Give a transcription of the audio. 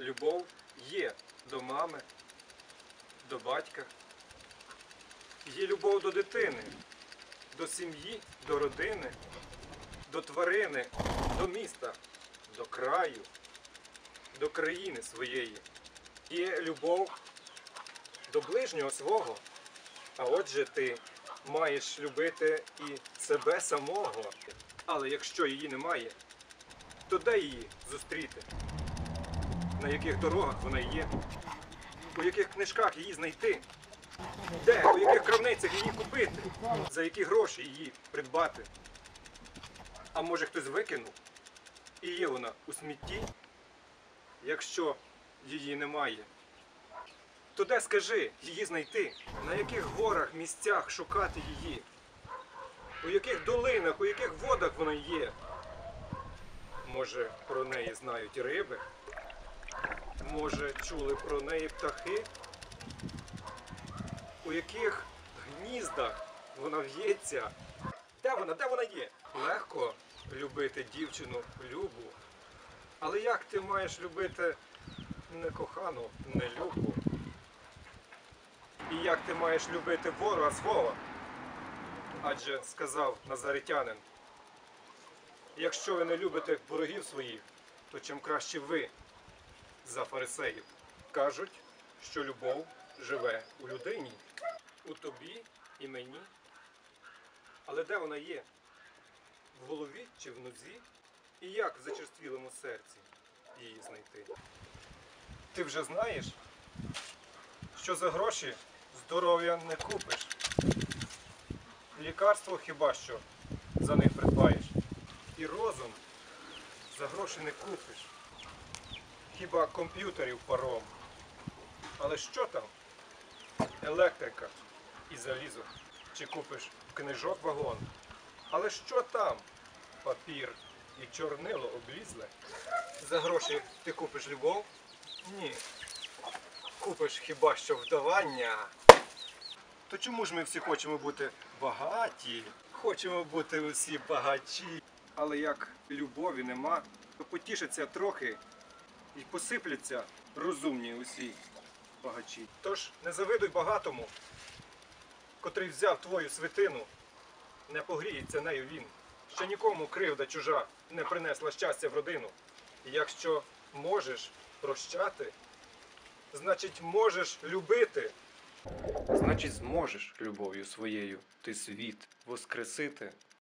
Любов є до мами, до батька. Є любов до дитини, до сім'ї, до родини, до тварини, до міста, до краю, до країни своєї. Є любов до ближнього свого. А отже, ти маєш любити і себе самого. Але якщо її немає, то де її зустріти? На яких дорогах вона є? У яких книжках її знайти? Де? У яких крамницях її купити? За які гроші її придбати? А може хтось викинув? І є вона у смітті? Якщо її немає, то де скажи її знайти? На яких горах, місцях шукати її? У яких долинах, у яких водах вона є? Може, про неї знають риби? Може, чули про неї птахи? У яких гніздах вона в'ється? Де вона? Де вона є? Легко любити дівчину любу. Але як ти маєш любити не кохану, не любу? І як ти маєш любити ворога свого? Адже сказав Назаритянин, якщо ви не любите ворогів своїх, то чим краще ви за фарисеїв. Кажуть, що любов живе у людині, у тобі і мені. Але де вона є? В голові чи в нозі? І як в зачерствілому серці її знайти? Ти вже знаєш, що за гроші здоров'я не купиш. Лікарство хіба що за них придбаєш. І розум за гроші не купиш. Хіба комп'ютерів паром. Але що там? Електрика і залізо. Чи купиш книжок вагон? Але що там? Папір і чорнило облізле. За гроші ти купиш любов? Ні. Купиш хіба що вдавання. То чому ж ми всі хочемо бути багаті? Хочемо бути усі багачі. Але як любові нема, то потішаться трохи і посипляться розумні усі багачі. Тож не завидуй багатому, котрий взяв твою свитину, не погріється нею він. Ще нікому кривда чужа не принесла щастя в родину. І якщо можеш прощати, значить можеш любити. Значить, зможеш любов'ю своєю ти світ воскресити.